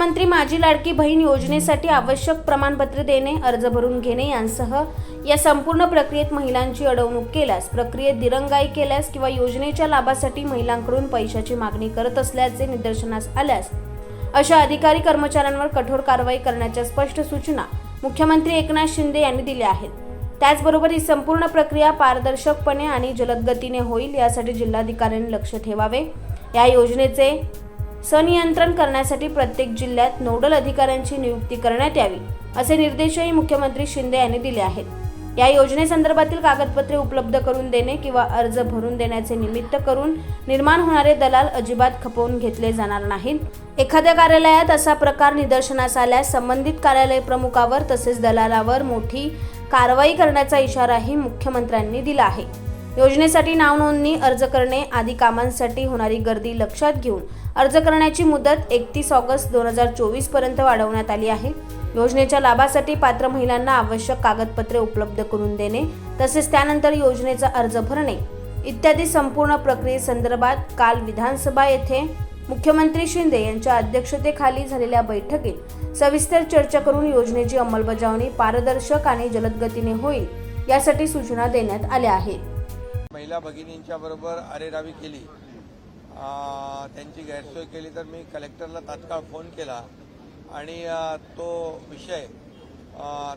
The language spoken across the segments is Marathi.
माझी लाडकी बहीण योजनेसाठी आवश्यक प्रमाणपत्रे देणे अर्ज भरून घेणे यांसह या संपूर्ण प्रक्रियेत महिलांची अडवणूक केल्यास प्रक्रियेत दिरंगाई केल्यास किंवा योजनेच्या लाभासाठी महिलांकडून पैशाची मागणी करत असल्याचे निदर्शनास आल्यास अशा अधिकारी कर्मचाऱ्यांवर कठोर कारवाई करण्याच्या स्पष्ट सूचना मुख्यमंत्री एकनाथ शिंदे यांनी दिल्या आहेत. त्याचबरोबर ही संपूर्ण प्रक्रिया पारदर्शकपणे आणि जलदगतीने होईल यासाठी जिल्हाधिकाऱ्यांनी लक्ष ठेवावे. या योजनेचे सनियंत्रण करण्यासाठी प्रत्येक जिल्ह्यात नोडल अधिकाऱ्यांची नियुक्ती करण्यात यावी असे निर्देशही मुख्यमंत्री शिंदे यांनी दिले आहेत. या योजनेसंदर्भातील कागदपत्रे उपलब्ध करून देणे किंवा अर्ज भरून देण्याचे निमित्त करून निर्माण होणारे दलाल अजिबात खपवून घेतले जाणार नाहीत. एखाद्या कार्यालयात असा प्रकार निदर्शनास आल्यास संबंधित कार्यालय प्रमुखावर तसेच दलालावर मोठी कारवाई करण्याचा इशाराही मुख्यमंत्र्यांनी दिला आहे. योजनेसाठी नाव नोंदणी अर्ज करणे आदी कामांसाठी होणारी गर्दी लक्षात घेऊन अर्ज करण्याची मुदत एकतीस ऑगस्ट दोन हजार चोवीसपर्यंत वाढवण्यात आली आहे. योजनेच्या लाभासाठी पात्र महिलांना आवश्यक कागदपत्रे उपलब्ध करून देणे तसेच त्यानंतर योजनेचा अर्ज भरणे इत्यादी संपूर्ण प्रक्रियेसंदर्भात काल विधानसभा येथे मुख्यमंत्री शिंदे यांच्या अध्यक्षतेखाली झालेल्या बैठकीत सविस्तर चर्चा करून योजनेची अंमलबजावणी पारदर्शक आणि जलद गतीने होईल यासाठी सूचना देण्यात आल्या आहेत. महिला भगिनींच्या बरोबर अरेरावी केली. त्यांची गैरसोय केली तर मी कलेक्टरला तात्काळ फोन केला. आणि तो विषय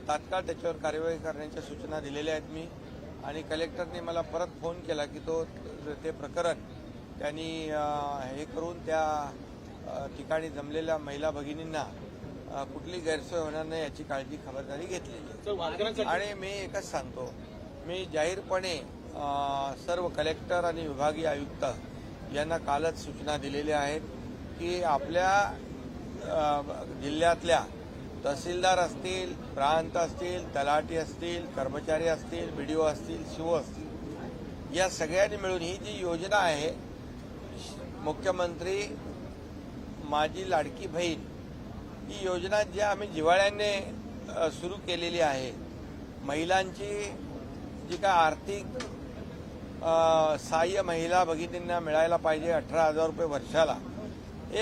तात्काळ त्याच्यावर कार्यवाही करण्याच्या सूचना दिलेल्या आहेत मी. आणि कलेक्टरने मला परत फोन केला की तो ते प्रकरण त्यांनी हे करून त्या ठिकाणी जमलेल्या महिला भगिनींना कुठली गैरसोय होणार नाही याची काळजी खबरदारी घेतलेली आणि मी एकच सांगतो. मी जाहीरपणे सर्व कलेक्टर आणि विभागीय आयुक्त यांना कालच सूचना दिलेल्या आहेत की आपल्या जिल्ह्यातल्या तहसीलदार असतील प्रांत असतील तलाठी असतील कर्मचारी असतील बी डी ओ असतील शिव असतील या सगळ्यांनी मिळून ही जी योजना आहे मुख्यमंत्री माझी लाडकी बहीण ही योजना जी आम्ही जिवाळ्याने सुरू केलेली आहे महिलांची जी काय आर्थिक सहाय्य महिला भगिनींना मिळायला पाहिजे अठरा हजार रुपये वर्षाला.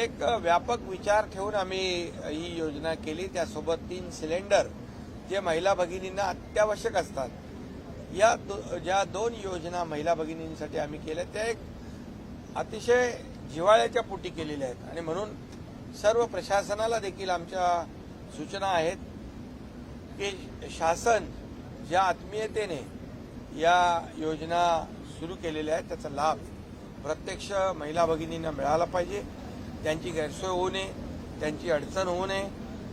एक व्यापक विचार ठेवून आम्ही ही योजना केली. त्यासोबत तीन सिलेंडर जे महिला भगिनींना अत्यावश्यक असतात. या दो, ज्या दोन योजना महिला भगिनींसाठी आम्ही केल्या त्या एक अतिशय जिव्हाळ्याच्या पोटी केलेल्या आहेत. आणि म्हणून सर्व प्रशासनाला देखील आमच्या सूचना आहेत की शासन ज्या आत्मीयतेने या योजना सुरू केलेले आहेत. त्याचा लाभ प्रत्यक्ष महिला भगिनींना मिळाला पाहिजे. त्यांची गैरसोय होऊ नये त्यांची अडचण होऊ नये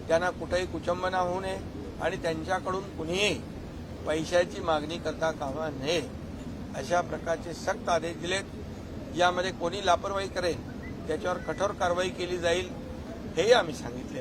त्यांना कुठेही कुचंबना होऊ नये आणि त्यांच्याकडून कुणीही पैशाची मागणी करता कामा नये. अशा प्रकारचे सक्त आदेश दिलेत. यामध्ये कोणी लापरवाही करेल त्याच्यावर कठोर कारवाई केली जाईल हेही आम्ही सांगितले.